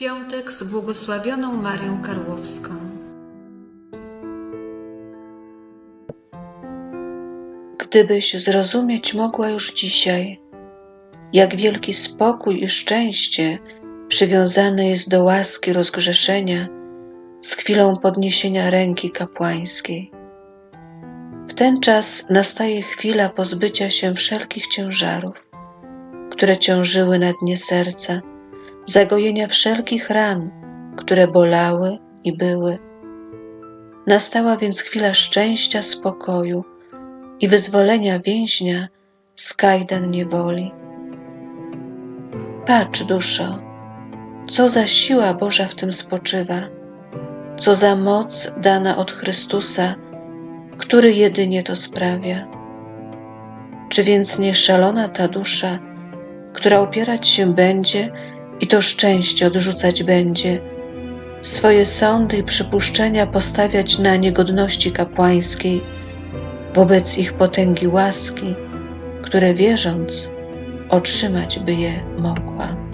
Piątek z błogosławioną Marią Karłowską. Gdybyś zrozumieć mogła już dzisiaj, jak wielki spokój i szczęście przywiązane jest do łaski rozgrzeszenia z chwilą podniesienia ręki kapłańskiej. W ten czas nastaje chwila pozbycia się wszelkich ciężarów, które ciążyły na dnie serca, zagojenia wszelkich ran, które bolały i były. Nastała więc chwila szczęścia, spokoju i wyzwolenia więźnia z kajdan niewoli. Patrz, duszo, co za siła Boża w tym spoczywa, co za moc dana od Chrystusa, który jedynie to sprawia. Czy więc nie szalona ta dusza, która opierać się będzie i to szczęście odrzucać będzie, swoje sądy i przypuszczenia postawiać na niegodności kapłańskiej, wobec ich potęgi łaski, które wierząc, otrzymać by je mogła.